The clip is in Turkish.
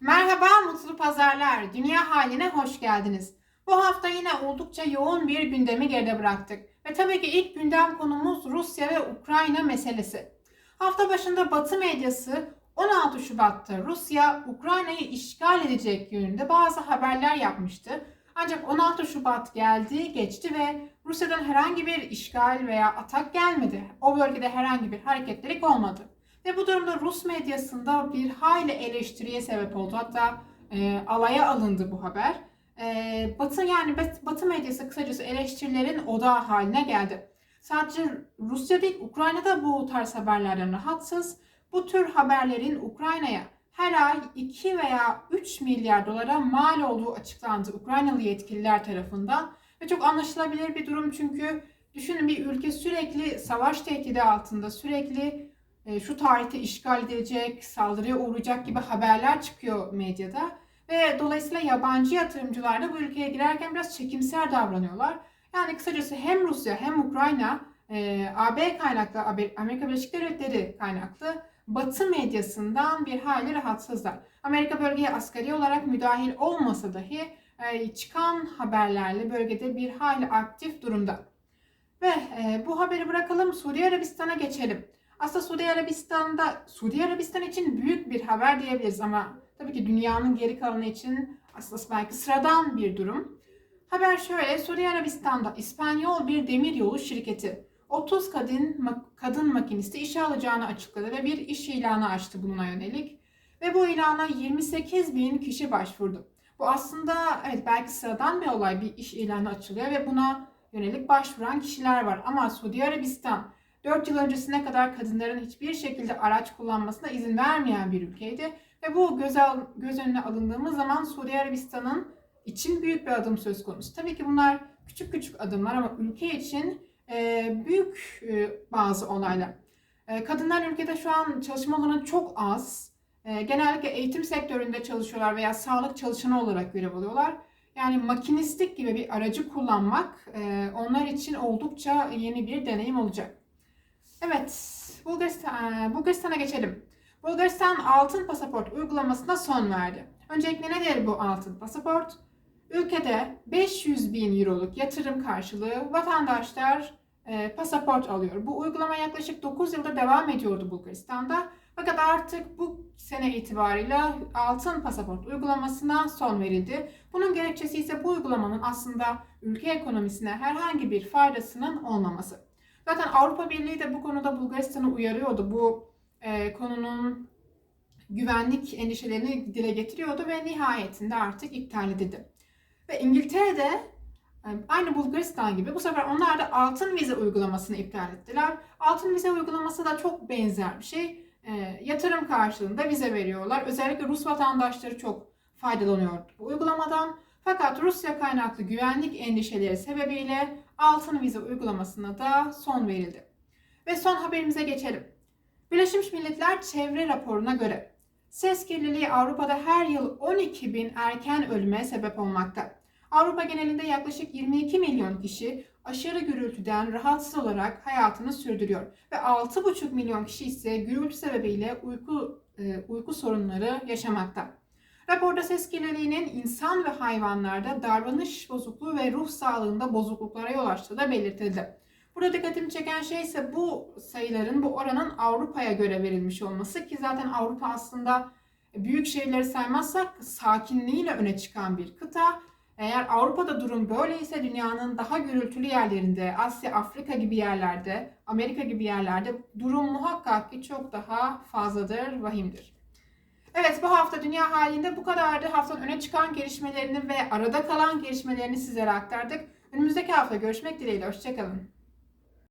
Merhaba, mutlu pazarlar. Dünya haline hoş geldiniz. Bu hafta yine oldukça yoğun bir gündemi geride bıraktık. Ve tabii ki ilk gündem konumuz Rusya ve Ukrayna meselesi. Hafta başında Batı medyası 16 Şubat'ta Rusya Ukrayna'yı işgal edecek yönünde bazı haberler yapmıştı. Ancak 16 Şubat geldi, geçti ve Rusya'dan herhangi bir işgal veya atak gelmedi. O bölgede herhangi bir hareketlilik olmadı. Ve bu durumda Rus medyasında bir hayli eleştiriye sebep oldu. Hatta e, alaya alındı bu haber. E, Batı yani Bat- Batı medyası kısacası eleştirilerin odağı haline geldi. Sadece Rusya değil, Ukrayna da bu tarz haberlerden rahatsız. Bu tür haberlerin Ukrayna'ya her ay 2 veya 3 milyar dolara mal olduğu açıklandı Ukraynalı yetkililer tarafından. Ve çok anlaşılabilir bir durum çünkü düşünün bir ülke sürekli savaş tehdidi altında, sürekli şu tarihte işgal edilecek, saldırıya uğrayacak gibi haberler çıkıyor medyada. Ve dolayısıyla yabancı yatırımcılar da bu ülkeye girerken biraz çekimser davranıyorlar. Yani kısacası hem Rusya hem Ukrayna e, AB kaynaklı, Amerika Birleşik Devletleri kaynaklı Batı medyasından bir hayli rahatsızlar. Amerika bölgeye asgari olarak müdahil olmasa dahi e, çıkan haberlerle bölgede bir hayli aktif durumda. Ve e, bu haberi bırakalım Suudi Arabistan'a geçelim. Aslında Suudi Arabistan'da Suudi Arabistan için büyük bir haber diyebiliriz ama tabii ki dünyanın geri kalanı için aslında belki sıradan bir durum. Haber şöyle, Suudi Arabistan'da İspanyol bir demiryolu şirketi 30 kadın kadın makinisti işe alacağını açıkladı ve bir iş ilanı açtı bununla yönelik. Ve bu ilana 28 bin kişi başvurdu. Bu aslında evet belki sıradan bir olay bir iş ilanı açılıyor ve buna yönelik başvuran kişiler var. Ama Suudi Arabistan 4 yıl öncesine kadar kadınların hiçbir şekilde araç kullanmasına izin vermeyen bir ülkeydi. Ve bu göz, al, göz önüne alındığımız zaman Suudi Arabistan'ın için büyük bir adım söz konusu. Tabii ki bunlar küçük küçük adımlar ama ülke için e, büyük e, bazı olaylar. E, kadınlar ülkede şu an çalışma alanı çok az. E, genellikle eğitim sektöründe çalışıyorlar veya sağlık çalışanı olarak görev alıyorlar. Yani makinistlik gibi bir aracı kullanmak e, onlar için oldukça yeni bir deneyim olacak. Evet, Bulgaristan, Bulgaristan'a geçelim. Bulgaristan altın pasaport uygulamasına son verdi. Öncelikle nedir bu altın pasaport? Ülkede 500 bin euroluk yatırım karşılığı vatandaşlar e, pasaport alıyor. Bu uygulama yaklaşık 9 yıldır devam ediyordu Bulgaristan'da. Fakat artık bu sene itibariyle altın pasaport uygulamasına son verildi. Bunun gerekçesi ise bu uygulamanın aslında ülke ekonomisine herhangi bir faydasının olmaması. Zaten Avrupa Birliği de bu konuda Bulgaristan'ı uyarıyordu. Bu e, konunun güvenlik endişelerini dile getiriyordu ve nihayetinde artık iptal edildi. Ve İngiltere'de e, aynı Bulgaristan gibi bu sefer onlar da altın vize uygulamasını iptal ettiler. Altın vize uygulaması da çok benzer bir şey. E, yatırım karşılığında vize veriyorlar. Özellikle Rus vatandaşları çok faydalanıyor bu uygulamadan. Fakat Rusya kaynaklı güvenlik endişeleri sebebiyle altın vize uygulamasına da son verildi. Ve son haberimize geçelim. Birleşmiş Milletler Çevre raporuna göre ses kirliliği Avrupa'da her yıl 12 bin erken ölüme sebep olmakta. Avrupa genelinde yaklaşık 22 milyon kişi aşırı gürültüden rahatsız olarak hayatını sürdürüyor ve 6,5 milyon kişi ise gürültü sebebiyle uyku e, uyku sorunları yaşamakta. Raporda ses kirliliğinin insan ve hayvanlarda davranış bozukluğu ve ruh sağlığında bozukluklara yol açtığı da belirtildi. Burada dikkatimi çeken şey ise bu sayıların, bu oranın Avrupa'ya göre verilmiş olması ki zaten Avrupa aslında büyük şehirleri saymazsak sakinliğiyle öne çıkan bir kıta. Eğer Avrupa'da durum böyleyse dünyanın daha gürültülü yerlerinde, Asya, Afrika gibi yerlerde, Amerika gibi yerlerde durum muhakkak ki çok daha fazladır, vahimdir. Evet bu hafta dünya halinde bu kadardı. Haftanın öne çıkan gelişmelerini ve arada kalan gelişmelerini sizlere aktardık. Önümüzdeki hafta görüşmek dileğiyle. Hoşçakalın.